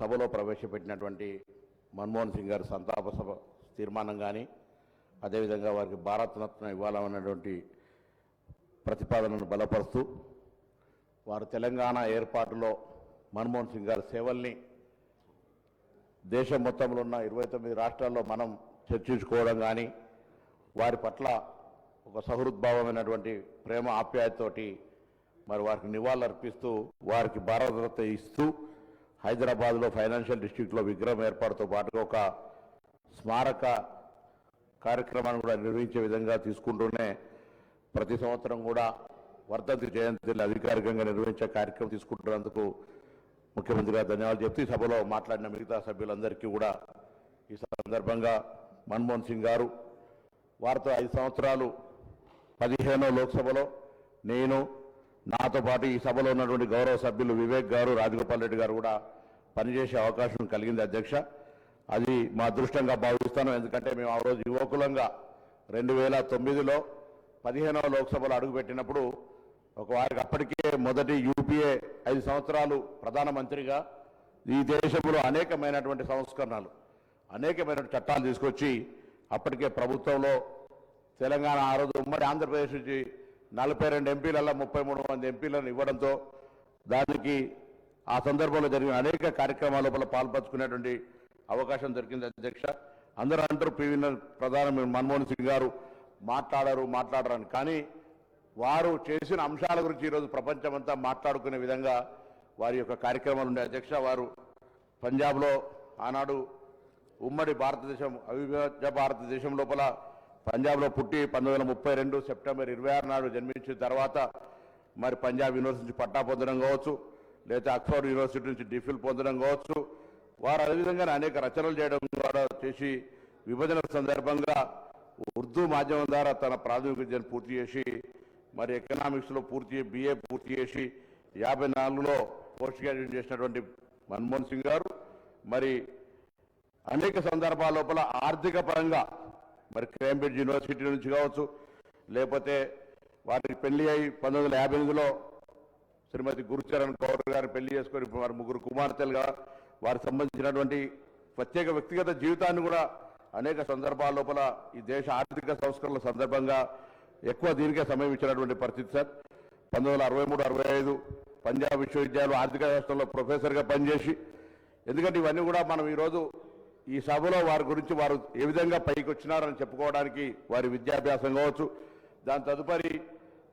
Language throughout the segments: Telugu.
సభలో ప్రవేశపెట్టినటువంటి మన్మోహన్ సింగ్ గారి సంతాప సభ తీర్మానం కానీ అదేవిధంగా వారికి భారతరత్న ఇవ్వాలన్నటువంటి ప్రతిపాదనను బలపరుస్తూ వారు తెలంగాణ ఏర్పాటులో మన్మోహన్ సింగ్ గారి సేవల్ని దేశం మొత్తంలో ఉన్న ఇరవై తొమ్మిది రాష్ట్రాల్లో మనం చర్చించుకోవడం కానీ వారి పట్ల ఒక సహృద్భావమైనటువంటి ప్రేమ ఆప్యాయతోటి మరి వారికి నివాళులు అర్పిస్తూ వారికి భారతరత్న ఇస్తూ హైదరాబాద్లో ఫైనాన్షియల్ డిస్ట్రిక్ట్లో విగ్రహం ఏర్పాటుతో పాటుగా ఒక స్మారక కార్యక్రమాన్ని కూడా నిర్వహించే విధంగా తీసుకుంటూనే ప్రతి సంవత్సరం కూడా వర్ధంతి జయంతిని అధికారికంగా నిర్వహించే కార్యక్రమం తీసుకుంటున్నందుకు ముఖ్యమంత్రి గారు ధన్యవాదాలు చెప్తూ సభలో మాట్లాడిన మిగతా సభ్యులందరికీ కూడా ఈ సందర్భంగా మన్మోహన్ సింగ్ గారు వారితో ఐదు సంవత్సరాలు పదిహేనో లోక్సభలో నేను నాతో పాటు ఈ సభలో ఉన్నటువంటి గౌరవ సభ్యులు వివేక్ గారు రాజగోపాల్ రెడ్డి గారు కూడా పనిచేసే అవకాశం కలిగింది అధ్యక్ష. అది మా అదృష్టంగా భావిస్తాను. ఎందుకంటే మేము ఆ రోజు యువకులంగా రెండు వేల తొమ్మిదిలో పదిహేనవ లోక్సభలో అడుగుపెట్టినప్పుడు ఒక వారికి అప్పటికే మొదటి యూపీఏ ఐదు సంవత్సరాలు ప్రధానమంత్రిగా ఈ దేశంలో అనేకమైనటువంటి సంస్కరణలు అనేకమైన చట్టాలు తీసుకొచ్చి అప్పటికే ప్రభుత్వంలో తెలంగాణ ఆ రోజు ఉమ్మడి ఆంధ్రప్రదేశ్ నుంచి నలభై రెండు ఎంపీలలో ముప్పై మూడు మంది ఎంపీలను ఇవ్వడంతో దానికి ఆ సందర్భంలో జరిగిన అనేక కార్యక్రమాల లోపల పాల్పంచుకునేటువంటి అవకాశం దొరికింది అధ్యక్ష. అందరూ అంటారు పివి ప్రధాని మన్మోహన్ సింగ్ గారు మాట్లాడారు మాట్లాడరని. కానీ వారు చేసిన అంశాల గురించి ఈరోజు ప్రపంచమంతా మాట్లాడుకునే విధంగా వారి యొక్క కార్యక్రమాలు ఉండే అధ్యక్ష వారు పంజాబ్లో ఆనాడు ఉమ్మడి భారతదేశం అవిభాజ్య భారతదేశం లోపల పంజాబ్లో పుట్టి పంతొమ్మిది వందల ముప్పై రెండు సెప్టెంబర్ ఇరవై ఆరు నాడు జన్మించిన తర్వాత మరి పంజాబ్ యూనివర్సిటీ నుంచి పట్టా పొందడం కావచ్చు లేదా ఆక్స్ఫర్డ్ యూనివర్సిటీ నుంచి డిఫిల్ పొందడం కావచ్చు వారు అదేవిధంగా అనేక రచనలు చేయడం ద్వారా చేసి విభజన సందర్భంగా ఉర్దూ మాధ్యమం ద్వారా తన ప్రాథమిక విద్యను పూర్తి చేసి మరి ఎకనామిక్స్లో పూర్తి బిఏ పూర్తి చేసి యాభై నాలుగులో పోస్ట్ గ్రాడ్యుయేట్ చేసినటువంటి మన్మోహన్ సింగ్ గారు మరి అనేక సందర్భాల లోపల ఆర్థిక పరంగా మరి కేంబ్రిడ్జ్ యూనివర్సిటీ నుంచి కావచ్చు లేకపోతే వారికి పెళ్ళి అయి పంతొమ్మిది వందల యాభై ఎనిమిదిలో శ్రీమతి గురుచరణ్ కౌర్ గారు పెళ్ళి చేసుకొని వారి ముగ్గురు కుమార్తెలుగా వారికి సంబంధించినటువంటి ప్రత్యేక వ్యక్తిగత జీవితాన్ని కూడా అనేక సందర్భాల లోపల ఈ దేశ ఆర్థిక సంస్కరణల సందర్భంగా ఎక్కువ దీనికే సమయం ఇచ్చినటువంటి పరిస్థితి సార్. పంతొమ్మిది వందల అరవై మూడు అరవై ఐదు పంజాబ్ విశ్వవిద్యాలయం ఆర్థిక శాస్త్రంలో ప్రొఫెసర్గా పనిచేసి ఎందుకంటే ఇవన్నీ కూడా మనం ఈరోజు ఈ సభలో వారి గురించి వారు ఏ విధంగా పైకి వచ్చినారని చెప్పుకోవడానికి వారి విద్యాభ్యాసం కావచ్చు. దాని తదుపరి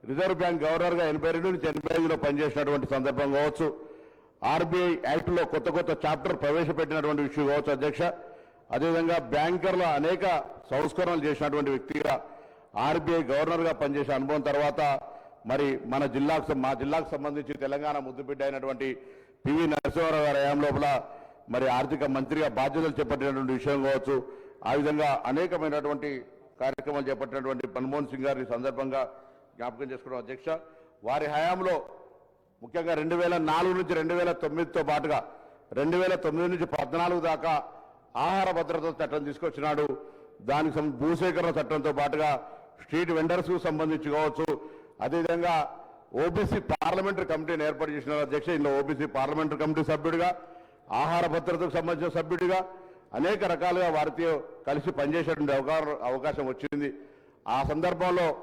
రిజర్వ్ బ్యాంక్ గవర్నర్గా ఎనభై రెండు నుంచి ఎనభై ఐదులో పనిచేసినటువంటి సందర్భం కావచ్చు. ఆర్బీఐ యాక్ట్లో కొత్త కొత్త చాప్టర్ ప్రవేశపెట్టినటువంటి విషయం కావచ్చు అధ్యక్ష. అదేవిధంగా బ్యాంకర్ల అనేక సంస్కరణలు చేసినటువంటి వ్యక్తిగా ఆర్బీఐ గవర్నర్గా పనిచేసే అనుభవం తర్వాత మరి మన జిల్లాకు మా జిల్లాకు సంబంధించి తెలంగాణ ముద్దుబిడ్డ అయినటువంటి పివి నరసింహారావు గారి హయాం లోపల మరి ఆర్థిక మంత్రిగా బాధ్యతలు చేపట్టినటువంటి విషయం కావచ్చు ఆ విధంగా అనేకమైనటువంటి కార్యక్రమాలు చేపట్టినటువంటి మన్మోహన్ సింగ్ గారి సందర్భంగా జ్ఞాపకం చేసుకోవడం అధ్యక్ష. వారి హయాంలో ముఖ్యంగా రెండు వేల నాలుగు నుంచి రెండు వేల తొమ్మిదితో పాటుగా రెండు వేల తొమ్మిది నుంచి పద్నాలుగు దాకా ఆహార భద్రత చట్టం తీసుకొచ్చినాడు. దానికి భూసేకరణ చట్టంతో పాటుగా స్ట్రీట్ వెండర్స్కు సంబంధించి కావచ్చు అదేవిధంగా ఓబీసీ పార్లమెంటరీ కమిటీని ఏర్పాటు చేసిన అధ్యక్ష. ఇందులో ఓబీసీ పార్లమెంటరీ కమిటీ సభ్యుడిగా ఆహార భద్రతకు సంబంధించిన సభ్యుడిగా అనేక రకాలుగా వారితో కలిసి పనిచేసేటువంటి అవకా- అవకాశం వచ్చింది. ఆ సందర్భంలో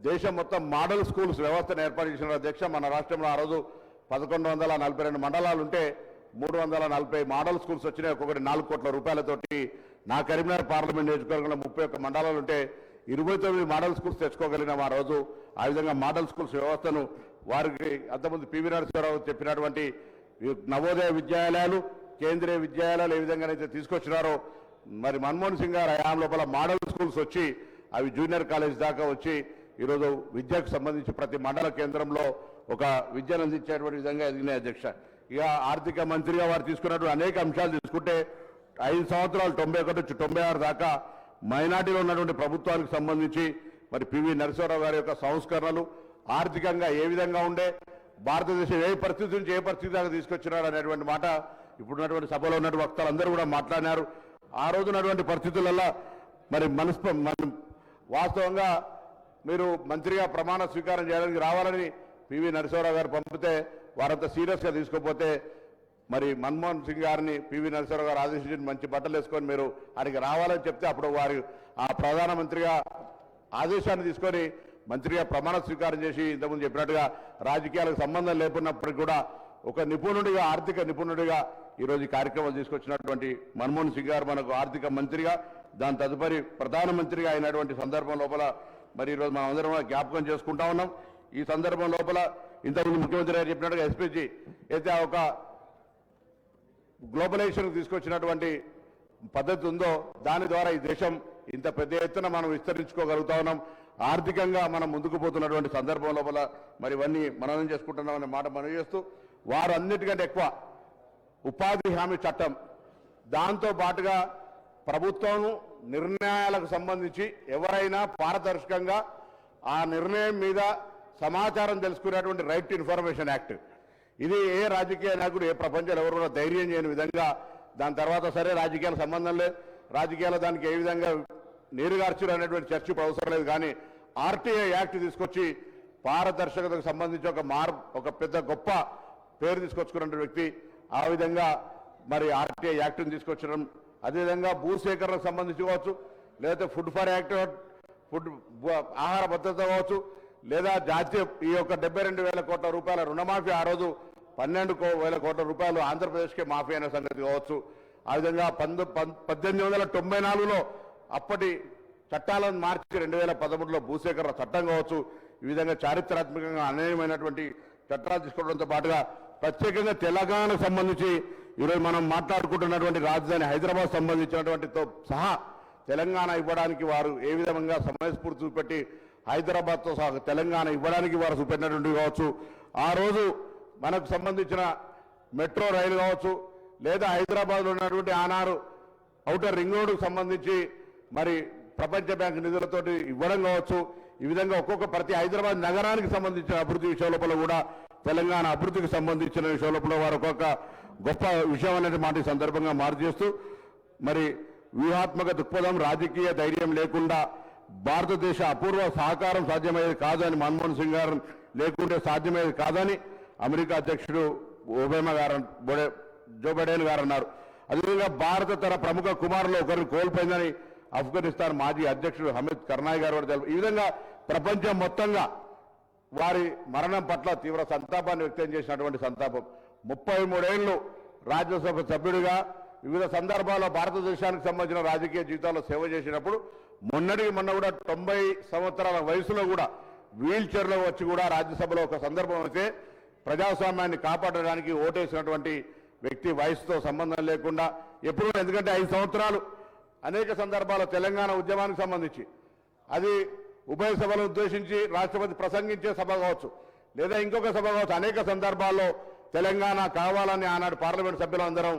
దేశం మొత్తం మోడల్ స్కూల్స్ వ్యవస్థను ఏర్పాటు చేసిన అధ్యక్ష మన రాష్ట్రంలో ఆ రోజు పదకొండు వందల నలభై రెండు మండలాలు ఉంటే మూడు వందల నలభై మోడల్ స్కూల్స్ వచ్చినాయి. ఒక్కొక్కటి నాలుగు కోట్ల రూపాయలతోటి. నా కరీంనగర్ పార్లమెంట్ నియోజకవర్గంలో ముప్పై ఒక్క మండలాలు ఉంటే ఇరవై తొమ్మిది మోడల్ స్కూల్స్ తెచ్చుకోగలిగినాం ఆ రోజు ఆ విధంగా మోడల్ స్కూల్స్ వ్యవస్థను వారికి అంతకుముందు పివి నరసింహరావు చెప్పినటువంటి నవోదయ విద్యాలయాలు కేంద్రీయ విద్యాలయాలు ఏ విధంగానైతే తీసుకొచ్చినారో మరి మన్మోహన్ సింగ్ గారు హయాం లోపల మోడల్ స్కూల్స్ వచ్చి అవి జూనియర్ కాలేజ్ దాకా వచ్చి ఈరోజు విద్యకు సంబంధించి ప్రతి మండల కేంద్రంలో ఒక విద్యను అందించేటువంటి విధంగా ఎదిగినాయి అధ్యక్ష. ఇక ఆర్థిక మంత్రిగా వారు తీసుకున్నటువంటి అనేక అంశాలు తీసుకుంటే ఐదు సంవత్సరాలు తొంభై ఒకటి నుంచి తొంభై ఆరు దాకా మైనార్టీలో ఉన్నటువంటి ప్రభుత్వానికి సంబంధించి మరి పివి నరసింహరావు గారి యొక్క సంస్కరణలు ఆర్థికంగా ఏ విధంగా ఉండే భారతదేశం ఏ పరిస్థితి నుంచి ఏ పరిస్థితి దాకా తీసుకొచ్చినారు అనేటువంటి మాట ఇప్పుడున్నటువంటి సభలో ఉన్నటువంటి వక్తలందరూ కూడా మాట్లాడినారు. ఆ రోజునటువంటి పరిస్థితులలో మరి మనస్ప వాస్తవంగా మీరు మంత్రిగా ప్రమాణ స్వీకారం చేయడానికి రావాలని పివి నరసింహరావు గారు పంపితే వారంతా సీరియస్గా తీసుకోపోతే మరి మన్మోహన్ సింగ్ గారిని పివి నరసింహరావు గారు ఆదేశించి మంచి బట్టలు వేసుకొని మీరు ఆయనకి రావాలని చెప్తే అప్పుడు వారు ఆ ప్రధానమంత్రిగా ఆదేశాన్ని తీసుకొని మంత్రిగా ప్రమాణ స్వీకారం చేసి ఇంతకుముందు చెప్పినట్టుగా రాజకీయాలకు సంబంధం లేకున్నప్పటికీ కూడా ఒక నిపుణుడిగా ఆర్థిక నిపుణుడిగా ఈరోజు ఈ కార్యక్రమం తీసుకొచ్చినటువంటి మన్మోహన్ సింగ్ గారు మనకు ఆర్థిక మంత్రిగా దాని తదుపరి ప్రధానమంత్రిగా అయినటువంటి సందర్భం లోపల మరి ఈరోజు మనం అందరం జ్ఞాపకం చేసుకుంటా ఉన్నాం. ఈ సందర్భం లోపల ఇంతకుముందు ముఖ్యమంత్రి గారు చెప్పినట్టుగా ఎస్పీజీ అయితే ఒక గ్లోబలైజేషన్ తీసుకొచ్చినటువంటి పద్ధతి ఉందో దాని ద్వారా ఈ దేశం ఇంత పెద్ద ఎత్తున మనం విస్తరించుకోగలుగుతా ఉన్నాం. ఆర్థికంగా మనం ముందుకు పోతున్నటువంటి సందర్భం లోపల మరి ఇవన్నీ మననం చేసుకుంటున్నాం అనే మాట మనం చేస్తూ వారన్నిటికంటే ఎక్కువ ఉపాధి హామీ చట్టం దాంతో పాటుగా ప్రభుత్వం నిర్ణయాలకు సంబంధించి ఎవరైనా పారదర్శకంగా ఆ నిర్ణయం మీద సమాచారం తెలుసుకునేటువంటి రైట్ టు ఇన్ఫర్మేషన్ యాక్ట్ ఇది ఏ రాజకీయ నాయకుడు ఏ ప్రపంచంలో ఎవరు కూడా ధైర్యం చేయని విధంగా దాని తర్వాత సరే రాజకీయాల సంబంధం లేదు. రాజకీయాల దానికి ఏ విధంగా నీరుగార్చులు అనేటువంటి చర్చ ఇప్పుడు అవసరం లేదు కానీ ఆర్టీఐ యాక్ట్ తీసుకొచ్చి పారదర్శకతకు సంబంధించి ఒక మార్ ఒక పెద్ద గొప్ప పేరు తీసుకొచ్చుకున్న వ్యక్తి ఆ విధంగా మరి ఆర్టీఐ యాక్ట్ని తీసుకొచ్చడం అదేవిధంగా భూసేకరణకు సంబంధించి కావచ్చు లేదా ఫుడ్ ఫర్ యాక్ట్ ఫుడ్ ఆహార భద్రత కావచ్చు లేదా జాతీయ ఈ యొక్క డెబ్బై రెండు వేల కోట్ల రూపాయల రుణమాఫీ ఆ రోజు పన్నెండు కో- వేల కోట్ల రూపాయలు ఆంధ్రప్రదేశ్కి మాఫీ అయిన సంగతి కావచ్చు. ఆ విధంగా పంతొమ్మిది పద్దెనిమిది వందల తొంభై నాలుగులో అప్పటి చట్టాలను మార్చి రెండు వేల పదమూడులో భూసేకరణ చట్టం కావచ్చు ఈ విధంగా చారిత్రాత్మకంగా అనేకమైనటువంటి చట్టాలు తీసుకోవడంతో పాటుగా ప్రత్యేకంగా తెలంగాణకు సంబంధించి ఈరోజు మనం మాట్లాడుకుంటున్నటువంటి రాజధాని హైదరాబాద్ సంబంధించినటువంటితో సహా తెలంగాణ ఇవ్వడానికి వారు ఏ విధంగా సమయస్ఫూర్తి చూపెట్టి హైదరాబాద్తో సహా తెలంగాణ ఇవ్వడానికి వారు చూపెట్టినటువంటి కావచ్చు. ఆ రోజు మనకు సంబంధించిన మెట్రో రైలు కావచ్చు లేదా హైదరాబాద్లో ఉన్నటువంటి ఆనాడు ఔటర్ రింగ్ రోడ్డుకు సంబంధించి మరి ప్రపంచ బ్యాంక్ నిధులతోటి ఇవ్వడం కావచ్చు. ఈ విధంగా ఒక్కొక్క ప్రతి హైదరాబాద్ నగరానికి సంబంధించిన అభివృద్ధి విషయం లోపల కూడా తెలంగాణ అభివృద్ధికి సంబంధించిన విషయం లోపల వారు ఒక్కొక్క గొప్ప విషయం అనేది మాట సందర్భంగా మార్చేస్తూ మరి వ్యూహాత్మక దృక్పథం రాజకీయ ధైర్యం లేకుండా భారతదేశ అపూర్వ సహకారం సాధ్యమయ్యేది కాదని మన్మోహన్ సింగ్ గారు లేకుంటే సాధ్యమయ్యేది కాదని అమెరికా అధ్యక్షుడు ఒబేమా గారు బోడే జో బైడెన్ గారు అన్నారు. అదేవిధంగా భారత తన ప్రముఖ కుమారులు ఒకరిని కోల్పోయిందని ఆఫ్ఘనిస్తాన్ మాజీ అధ్యక్షుడు హమీద్ కర్నాయ్ గారు కూడా తెలిపారు ఈ విధంగా ప్రపంచం మొత్తంగా వారి మరణం పట్ల తీవ్ర సంతాపాన్ని వ్యక్తం చేసినటువంటి సంతాపం. ముప్పై మూడేళ్ళు రాజ్యసభ సభ్యుడిగా వివిధ సందర్భాల్లో భారతదేశానికి సంబంధించిన రాజకీయ జీవితాల్లో సేవ చేసినప్పుడు మొన్నటికి మొన్న కూడా తొంభై సంవత్సరాల వయసులో కూడా వీల్ చైర్లో వచ్చి కూడా రాజ్యసభలో ఒక సందర్భం అయితే ప్రజాస్వామ్యాన్ని కాపాడడానికి ఓటేసినటువంటి వ్యక్తి వయసుతో సంబంధం లేకుండా ఎప్పుడు ఎందుకంటే ఐదు సంవత్సరాలు అనేక సందర్భాల్లో తెలంగాణ ఉద్యమానికి సంబంధించి. అది ఉభయ సభలను ఉద్దేశించి రాష్ట్రపతి ప్రసంగించే సభ కావచ్చు లేదా ఇంకొక సభ కావచ్చు. అనేక సందర్భాల్లో తెలంగాణ కావాలని ఆనాడు పార్లమెంట్ సభ్యులందరం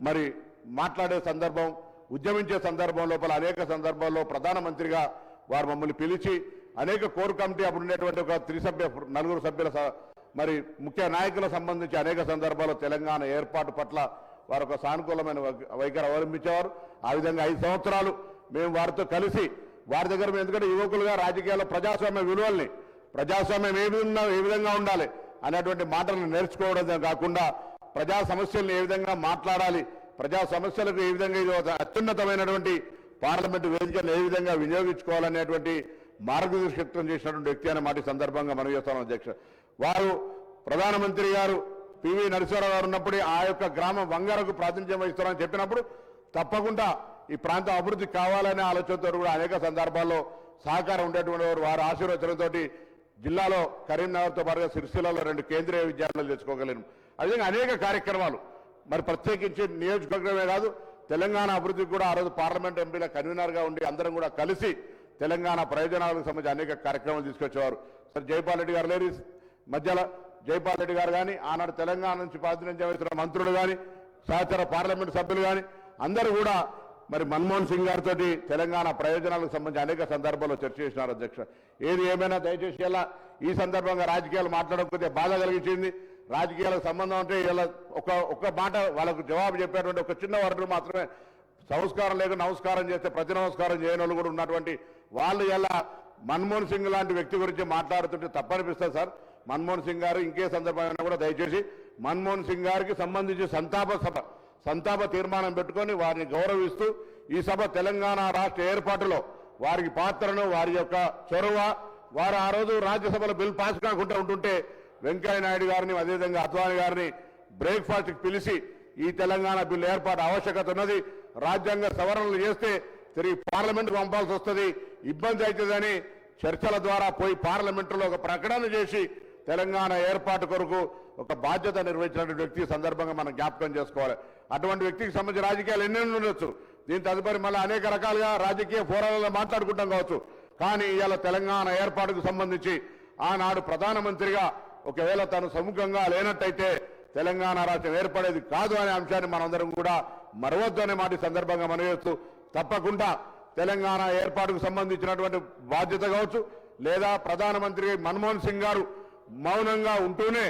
మరి మాట్లాడే సందర్భం ఉద్యమించే సందర్భం లోపల అనేక సందర్భాల్లో ప్రధానమంత్రిగా వారు మమ్మల్ని పిలిచి అనేక కోర్ కమిటీ అప్పుడు ఉండేటువంటి ఒక త్రిసభ్య నలుగురు సభ్యుల మరి ముఖ్య నాయకులకు సంబంధించి అనేక సందర్భాల్లో తెలంగాణ ఏర్పాటు పట్ల వారు ఒక సానుకూలమైన వై- వైఖరి అవలంబించేవారు. ఆ విధంగా ఐదు సంవత్సరాలు మేము వారితో కలిసి వారి దగ్గర మేము ఎందుకంటే యువకులుగా రాజకీయాల్లో ప్రజాస్వామ్య విలువల్ని ప్రజాస్వామ్యం ఏ విధంగా ఏ విధంగా ఉండాలి అనేటువంటి మాటలను నేర్చుకోవడం కాకుండా ప్రజా సమస్యలను ఏ విధంగా మాట్లాడాలి ప్రజా సమస్యలకు ఏ విధంగా ఇది ఒక అత్యున్నతమైనటువంటి పార్లమెంటు వేదికను ఏ విధంగా వినియోగించుకోవాలనేటువంటి మార్గదర్శకత్వం చేసినటువంటి వ్యక్తి అనే మాట సందర్భంగా మనం చేస్తాం అధ్యక్ష. వారు ప్రధానమంత్రి గారు పివి నరసింహారావు గారు ఉన్నప్పుడు ఆ యొక్క గ్రామం వంగరకు ప్రాతినిధ్యం వహిస్తారని చెప్పినప్పుడు తప్పకుండా ఈ ప్రాంతం అభివృద్ధి కావాలనే ఆలోచనతో కూడా అనేక సందర్భాల్లో సహకారం ఉండేటువంటి వారు. వారి ఆశీర్వచనతోటి జిల్లాలో కరీంనగర్తో పాటుగా సిరిసిల్లలో రెండు కేంద్రీయ విద్యాలయాలు తెచ్చుకోగలిగాం అదేవిధంగా అనేక కార్యక్రమాలు. మరి ప్రత్యేకించి నియోజకవర్గమే కాదు తెలంగాణ అభివృద్ధికి కూడా ఆ రోజు పార్లమెంట్ ఎంపీల కన్వీనర్గా ఉండి అందరం కూడా కలిసి తెలంగాణ ప్రయోజనాలకు సంబంధించి అనేక కార్యక్రమాలు తీసుకొచ్చేవారు. సార్ జైపాల్ రెడ్డి గారు లేరు మధ్యలో జైపాల్ రెడ్డి గారు కానీ ఆనాడు తెలంగాణ నుంచి ప్రాతినిధ్యం వహిస్తున్న మంత్రులు కానీ సహచర పార్లమెంట్ సభ్యులు కానీ అందరూ కూడా మరి మన్మోహన్ సింగ్ గారితో తెలంగాణ ప్రయోజనాలకు సంబంధించి అనేక సందర్భాల్లో చర్చ చేసినారు అధ్యక్ష. ఏది ఏమైనా దయచేసి ఇలా ఈ సందర్భంగా రాజకీయాలు మాట్లాడకపోతే బాధ కలిగించింది. రాజకీయాలకు సంబంధం అంటే ఇలా ఒక ఒక్క మాట వాళ్ళకు జవాబు చెప్పేటువంటి ఒక చిన్న వర్గం మాత్రమే సంస్కారం లేక నమస్కారం చేస్తే ప్రతి నమస్కారం చేయని వాళ్ళు కూడా ఉన్నటువంటి వాళ్ళు ఎలా మన్మోహన్ సింగ్ లాంటి వ్యక్తి గురించి మాట్లాడుతుంటే తప్పనిపిస్తుంది సార్. మన్మోహన్ సింగ్ గారు ఇంకే సందర్భమైనా కూడా దయచేసి మన్మోహన్ సింగ్ గారికి సంబంధించి సంతాప సభ సంతాప తీర్మానం పెట్టుకొని వారిని గౌరవిస్తూ ఈ సభ తెలంగాణ రాష్ట్ర ఏర్పాటులో వారికి పాత్రను వారి యొక్క చొరవ వారు ఆ రోజు రాజ్యసభలో బిల్ పాస్ కాకుండా ఉంటుంటే వెంకయ్య నాయుడు గారిని అదేవిధంగా అద్వాని గారిని బ్రేక్ఫాస్ట్ పిలిచి ఈ తెలంగాణ బిల్లు ఏర్పాటు ఆవశ్యకత ఉన్నది. రాజ్యాంగ సవరణలు చేస్తే తిరిగి పార్లమెంట్ పంపాల్సి వస్తుంది. ఇబ్బంది అవుతుందని చర్చల ద్వారా పోయి పార్లమెంటులో ఒక ప్రకటన చేసి తెలంగాణ ఏర్పాటు కొరకు ఒక బాధ్యత నిర్వహించినటువంటి వ్యక్తి సందర్భంగా మనం జ్ఞాపకం చేసుకోవాలి. అటువంటి వ్యక్తికి సంబంధించిన రాజకీయాలు ఎన్నెన్నో ఉండొచ్చు. దీని తదుపరి మళ్ళీ అనేక రకాలుగా రాజకీయ ఫోరాలలో మాట్లాడుకుంటాం కావచ్చు. కానీ ఇవాళ తెలంగాణ ఏర్పాటుకు సంబంధించి ఆనాడు ప్రధానమంత్రిగా ఒకవేళ తను సముఖంగా లేనట్టయితే తెలంగాణ రాష్ట్రం ఏర్పడేది కాదు అనే అంశాన్ని మనందరం కూడా మరవద్దు అనే మాట సందర్భంగా మనవేస్తూ తప్పకుండా తెలంగాణ ఏర్పాటుకు సంబంధించినటువంటి బాధ్యత కావచ్చు. లేదా ప్రధానమంత్రి మన్మోహన్ సింగ్ గారు మౌనంగా ఉంటూనే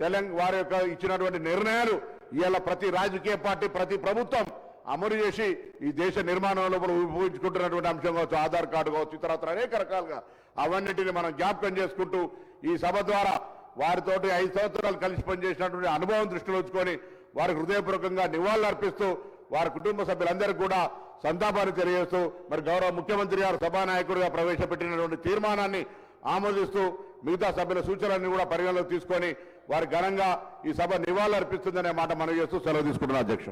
తెలంగాణ వారి యొక్క ఇచ్చినటువంటి నిర్ణయాలు ఇవాళ ప్రతి రాజకీయ పార్టీ ప్రతి ప్రభుత్వం అమలు చేసి ఈ దేశ నిర్మాణంలో మనం ఉపయోగించుకుంటున్నటువంటి అంశం కావచ్చు ఆధార్ కార్డు కావచ్చు ఇతరత్ర అనేక రకాలుగా అవన్నిటిని మనం జ్ఞాపకం చేసుకుంటూ ఈ సభ ద్వారా వారితోటి ఐదు సంవత్సరాలు కలిసి పనిచేసినటువంటి అనుభవం దృష్టిలో ఉంచుకొని వారికి హృదయపూర్వకంగా నివాళులు అర్పిస్తూ వారి కుటుంబ సభ్యులందరికీ కూడా సంతాపాన్ని తెలియజేస్తూ మరి గౌరవ ముఖ్యమంత్రి గారు సభానాయకుడిగా ప్రవేశపెట్టినటువంటి తీర్మానాన్ని ఆమోదిస్తూ మిగతా సభ్యుల సూచనలన్నీ కూడా పరిగణలోకి తీసుకొని వారి ఘనంగా ఈ సభ నివాళులు అర్పిస్తుందనే మాట మనం చేస్తూ సెలవు తీసుకుంటున్నాను అధ్యక్ష.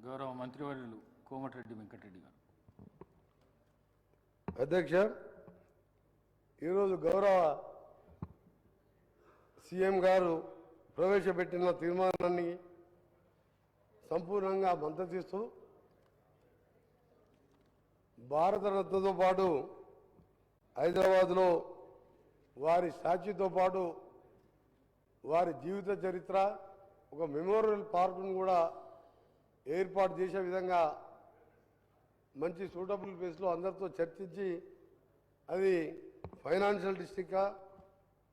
గౌరవ మంత్రివర్యులు కోమటిరెడ్డి వెంకటరెడ్డి గారు. అధ్యక్ష ఈరోజు గౌరవ సీఎం గారు ప్రవేశపెట్టిన తీర్మానాన్ని సంపూర్ణంగా మద్దతిస్తూ భారతరత్నతో పాటు హైదరాబాద్లో వారి స్టాచ్యూతో పాటు వారి జీవిత చరిత్ర ఒక మెమోరియల్ పార్కును కూడా ఏర్పాటు చేసే విధంగా మంచి సూటబుల్ ప్లేస్లో అందరితో చర్చించి అది ఫైనాన్షియల్ డిస్టికా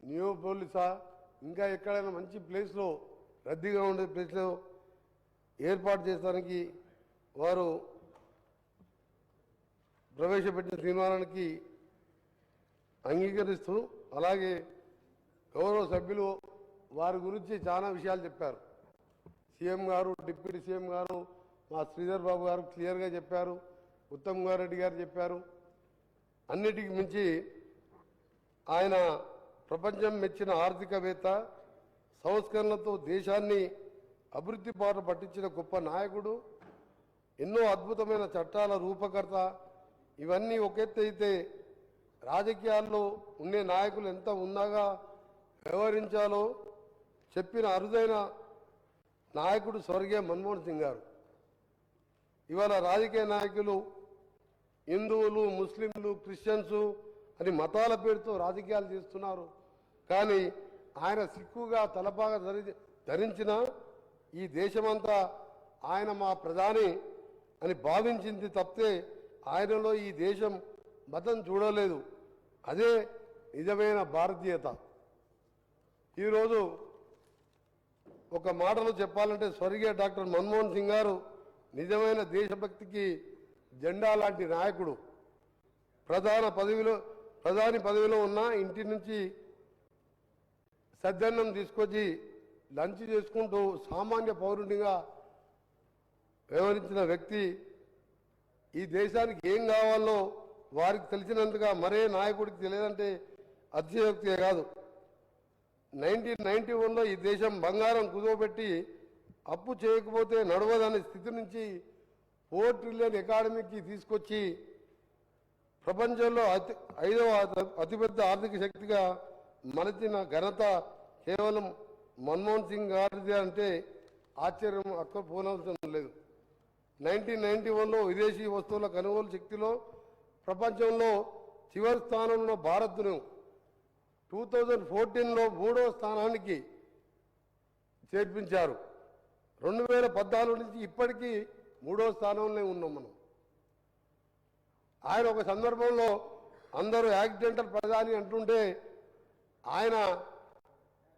నియోపోలిసా ఇంకా ఎక్కడైనా మంచి ప్లేస్లో రద్దీగా ఉండే ప్లేస్లో ఏర్పాటు చేసడానికి వారు ప్రవేశపెట్టిన తీర్మానానికి అంగీకరిస్తూ అలాగే గౌరవ సభ్యులు వారి గురించి చాలా విషయాలు చెప్పారు. సీఎం గారు డిప్యూటీ సీఎం గారు మా శ్రీధర్ బాబు గారు క్లియర్గా చెప్పారు. ఉత్తమ్ కుమార్ రెడ్డి గారు చెప్పారు. అన్నిటికి మించి ఆయన ప్రపంచం మెచ్చిన ఆర్థికవేత్త సంస్కరణలతో దేశాన్ని అభివృద్ధి పాట పట్టించిన గొప్ప నాయకుడు ఎన్నో అద్భుతమైన చట్టాల రూపకర్త ఇవన్నీ ఒక ఎత్తు అయితే రాజకీయాల్లో ఉండే నాయకులు ఎంత ఉన్నాగా వ్యవహరించాలో చెప్పిన అరుదైన నాయకుడు స్వర్గీయ మన్మోహన్ సింగ్ గారు. ఇవాళ రాజకీయ నాయకులు హిందువులు ముస్లింలు క్రిస్టియన్స్ అని మతాల పేరుతో రాజకీయాలు చేస్తున్నారు. కానీ ఆయన సిక్కుగా తలపాగా ధరి ధరించిన ఈ దేశమంతా ఆయన మా ప్రధాని అని భావించింది తప్పితే ఆయనలో ఈ దేశం మతం చూడలేదు. అదే నిజమైన భారతీయత. ఈరోజు ఒక మాటలో చెప్పాలంటే స్వర్గీయ డాక్టర్ మన్మోహన్ సింగ్ గారు నిజమైన దేశభక్తికి జెండా లాంటి నాయకుడు. ప్రధాన పదవిలో ప్రధాని పదవిలో ఉన్న ఇంటి నుంచి సద్దన్నం తీసుకొచ్చి లంచ్ చేసుకుంటూ సామాన్య పౌరునిగా వ్యవహరించిన వ్యక్తి ఈ దేశానికి ఏం కావాలో వారికి తెలిసినందుగా మరే నాయకుడికి తెలియదంటే అతిశయోక్తే కాదు. నైన్టీన్ నైన్టీ వన్లో ఈ దేశం బంగారం కుదువబెట్టి అప్పు చేయకపోతే నడవదనే స్థితి నుంచి ఫోర్ ట్రిలియన్ ఎకాడమీకి తీసుకొచ్చి ప్రపంచంలో అతి ఐదవ అతిపెద్ద ఆర్థిక శక్తిగా మలచిన ఘనత కేవలం మన్మోహన్ సింగ్ గారిది అంటే ఆశ్చర్యం అక్క పోనవసరం లేదు. నైన్టీన్ నైన్టీ వన్లో విదేశీ వస్తువుల కొనుగోలు శక్తిలో ప్రపంచంలో చివరి స్థానంలో భారత్ను టూ థౌజండ్ ఫోర్టీన్లో మూడవ స్థానానికి చేర్పించారు. రెండు వేల పద్నాలుగు నుంచి ఇప్పటికీ మూడవ స్థానంలో ఉన్నాం మనం. ఆయన ఒక సందర్భంలో అందరూ యాక్సిడెంటల్ ప్రధాని అంటుంటే ఆయన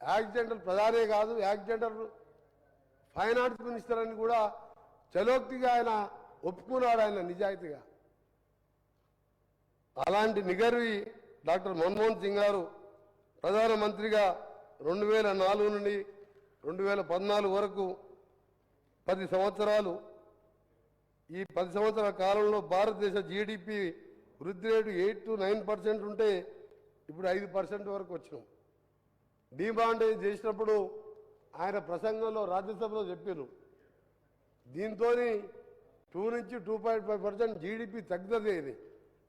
యాక్సిడెంటల్ ప్రధానే కాదు యాక్సిడెంటల్ ఫైనాన్స్ మినిస్టర్ అని కూడా చలోక్తిగా ఆయన ఒప్పుకున్నాడు ఆయన నిజాయితీగా. అలాంటి నిగర్వి డాక్టర్ మన్మోహన్ సింగ్ గారు ప్రధానమంత్రిగా రెండు వేల నాలుగు నుండి రెండు వేల పద్నాలుగు వరకు పది సంవత్సరాలు. ఈ పది సంవత్సరాల కాలంలో భారతదేశ జీడిపి వృద్ధి rate eight to nine percent ఉంటే ఇప్పుడు ఐదు పర్సెంట్ వరకు వచ్చినాం. డిమాండేజ్ చేసినప్పుడు ఆయన ప్రసంగంలో రాజ్యసభలో చెప్పారు దీంతో టూ నుంచి two point five percent GDP తగ్గుతుంది ఇది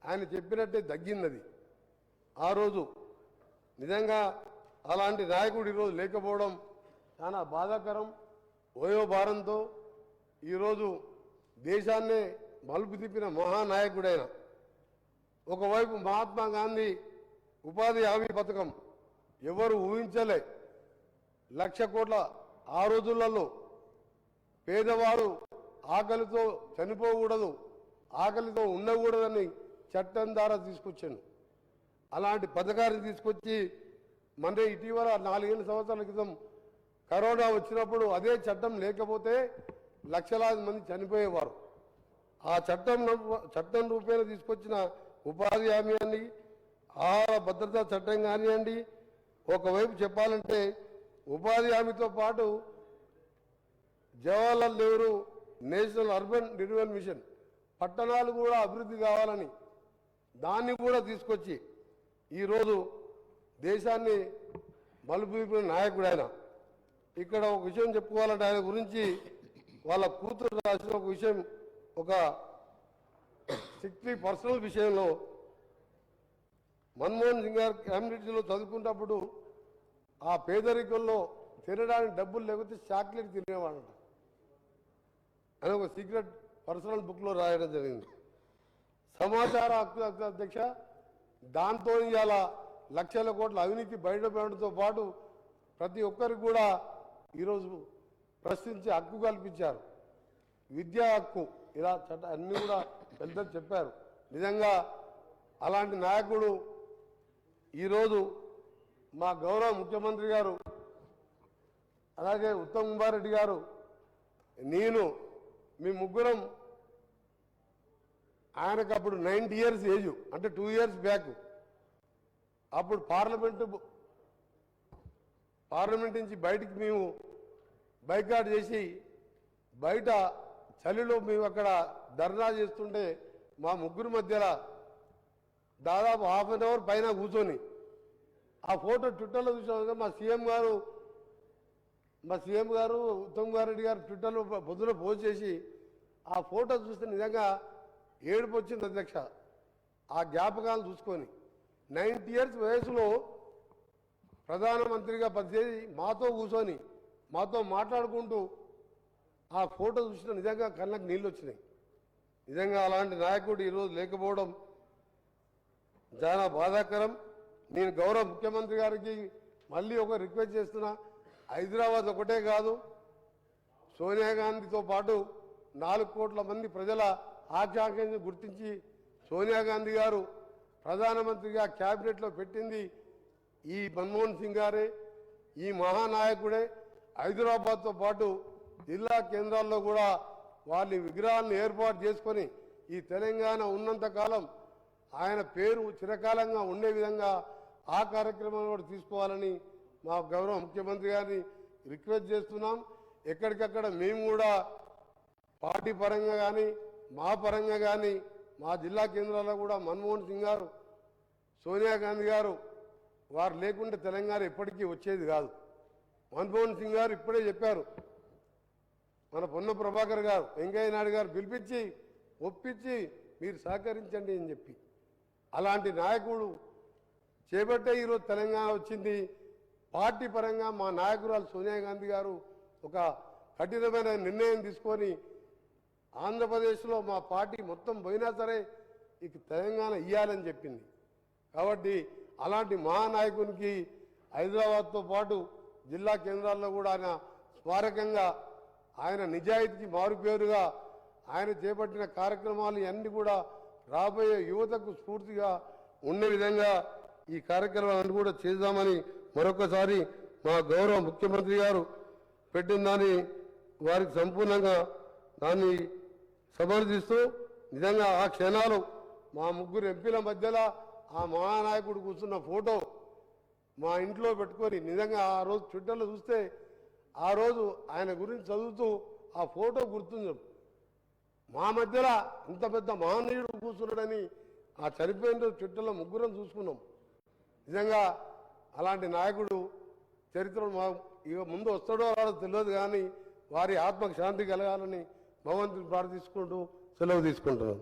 ఆయన చెప్పినట్టే తగ్గింది ఆ రోజు నిజంగా అలాంటి నాయకుడు ఈరోజు లేకపోవడం చాలా బాధాకరం. వయోభారంతో ఈరోజు దేశాన్నే మలుపు తిప్పిన మహానాయకుడైన ఒకవైపు మహాత్మా గాంధీ ఉపాధి హామీ పథకం ఎవరు ఊహించలే. లక్ష కోట్ల ఆ రోజులలో పేదవారు ఆకలితో చనిపోకూడదు ఆకలితో ఉండకూడదని చట్టం ద్వారా తీసుకొచ్చాను. అలాంటి పథకాన్ని తీసుకొచ్చి మన ఇటీవల నాలుగేళ్ళ సంవత్సరాల క్రితం కరోనా వచ్చినప్పుడు అదే చట్టం లేకపోతే లక్షలాది మంది చనిపోయేవారు. ఆ చట్టం చట్టం రూపేణ తీసుకొచ్చిన ఉపాధి హామీ అని ఆహార భద్రతా చట్టం కానివ్వండి ఒకవైపు చెప్పాలంటే ఉపాధి హామీతో పాటు Jawaharlal Nehru national urban renewal mission పట్టణాలు కూడా అభివృద్ధి కావాలని దాన్ని కూడా తీసుకొచ్చి ఈరోజు దేశాన్ని మలుపు నాయకుడు ఆయన. ఇక్కడ ఒక విషయం చెప్పుకోవాలంటే ఆయన గురించి వాళ్ళ కూతురు రాసిన ఒక విషయం ఒక సిక్స్టీ పర్సనల్ విషయంలో మన్మోహన్ సింగ్ గారు కమ్యూనిటీలో చదువుకున్నప్పుడు ఆ పేదరికంలో తినడానికి డబ్బులు లేకపోతే చాక్లెట్ తినేవాడంట. అని ఒక సీక్రెట్ పర్సనల్ బుక్లో రాయడం జరిగింది. సమాచార హక్కు అధ్యక్ష దాంతో ఇవాళ లక్షల కోట్ల అవినీతి బయటపడడంతో పాటు ప్రతి ఒక్కరికి కూడా ఈరోజు ప్రశ్నించే హక్కు కల్పించారు. విద్యా హక్కు ఇలా చట్ట అన్నీ కూడా పెద్దలు చెప్పారు. నిజంగా అలాంటి నాయకుడు ఈరోజు మా గౌరవ ముఖ్యమంత్రి గారు అలాగే ఉత్తమ్ కుమార్ రెడ్డి గారు నేను మీ ముగ్గురం ఆయనకు అప్పుడు నైంటీ ఇయర్స్ ఏజ్ అంటే టూ ఇయర్స్ బ్యాక్. అప్పుడు పార్లమెంటు పార్లమెంట్ నుంచి బయటికి మేము బైకాట్ చేసి బయట చలిలో మేము అక్కడ ధర్నా చేస్తుంటే మా ముగ్గురు మధ్యలో దాదాపు హాఫ్ అన్ అవర్ పైన కూర్చొని ఆ ఫోటో ట్విట్టర్లో చూసాం మా సీఎం గారు మా సీఎం గారు ఉత్తమ్ కుమార్ రెడ్డి గారు ట్విట్టర్లో పొద్దున పోస్ట్ చేసి ఆ ఫోటో చూస్తే నిజంగా ఏడుపు వచ్చింది అధ్యక్ష. ఆ జ్ఞాపకాలు చూసుకొని నైంటీ ఇయర్స్ వయసులో ప్రధానమంత్రిగా పనిచేసి మాతో కూర్చొని మాతో మాట్లాడుకుంటూ ఆ ఫోటో చూసిన నిజంగా కళ్ళకు నీళ్ళు వచ్చినాయి. నిజంగా అలాంటి నాయకుడు ఈరోజు లేకపోవడం చాలా బాధాకరం. నేను గౌరవ ముఖ్యమంత్రి గారికి మళ్ళీ ఒక రిక్వెస్ట్ చేస్తున్నా. హైదరాబాద్ ఒకటే కాదు సోనియా గాంధీతో పాటు నాలుగు కోట్ల మంది ప్రజల ఆకాంక్షను గుర్తించి సోనియా గాంధీ గారు ప్రధానమంత్రిగా క్యాబినెట్లో పెట్టింది ఈ మన్మోహన్ సింగ్ గారే ఈ మహానాయకుడే. హైదరాబాద్తో పాటు జిల్లా కేంద్రాల్లో కూడా వాళ్ళ విగ్రహాలను ఏర్పాటు చేసుకొని ఈ తెలంగాణ ఉన్నంతకాలం ఆయన పేరు చిరకాలంగా ఉండే విధంగా ఆ కార్యక్రమాన్ని కూడా తీసుకోవాలని మా గౌరవ ముఖ్యమంత్రి గారిని రిక్వెస్ట్ చేస్తున్నాం. ఎక్కడికక్కడ మేము కూడా పార్టీ పరంగా కానీ మా పరంగా కానీ మా జిల్లా కేంద్రాల్లో కూడా మన్మోహన్ సింగ్ గారు సోనియా గాంధీ గారు వారు లేకుంటే తెలంగాణ ఎప్పటికీ వచ్చేది కాదు. మన్మోహన్ సింగ్ గారు ఇప్పుడే చెప్పారు. మన పొన్న ప్రభాకర్ గారు వెంకయ్య నాయుడు గారు పిలిపించి ఒప్పించి మీరు సహకరించండి అని చెప్పి. అలాంటి నాయకుడు చేపట్టే ఈరోజు తెలంగాణ వచ్చింది. పార్టీ పరంగా మా నాయకురాలు సోనియా గాంధీ గారు ఒక కఠినమైన నిర్ణయం తీసుకొని ఆంధ్రప్రదేశ్లో మా పార్టీ మొత్తం పోయినా సరే ఇక తెలంగాణ ఇయ్యాలని చెప్పింది. కాబట్టి అలాంటి మహానాయకునికి హైదరాబాద్తో పాటు జిల్లా కేంద్రాల్లో కూడా ఆయన స్మారకంగా ఆయన నిజాయితీకి మారుపేరుగా ఆయన చేపట్టిన కార్యక్రమాలు అన్నీ కూడా రాబోయే యువతకు స్ఫూర్తిగా ఉండే విధంగా ఈ కార్యక్రమాలను కూడా చేద్దామని మరొకసారి మా గౌరవ ముఖ్యమంత్రి గారు పెట్టిందని వారికి సంపూర్ణంగా దాన్ని సమర్థిస్తూ నిజంగా ఆ క్షణాలు మా ముగ్గురు ఎంపీల మధ్యలో ఆ మహానాయకుడు కూర్చున్న ఫోటో మా ఇంట్లో పెట్టుకొని నిజంగా ఆ రోజు ట్విట్టర్లో చూస్తే ఆ రోజు ఆయన గురించి చదువుతూ ఆ ఫోటో గుర్తుంది. మా మధ్యలో ఇంత పెద్ద మహనీయుడు కూర్చున్నాడని ఆ చనిపోయిన రోజు ముగ్గురం చూసుకున్నాం. నిజంగా అలాంటి నాయకుడు చరిత్రలో మా ఇక ముందు వస్తాడో రాడో తెలియదు కానీ వారి ఆత్మకు శాంతి కలగాలని భగవంతుని ప్రార్థించుకుంటూ సెలవు తీసుకుంటున్నాను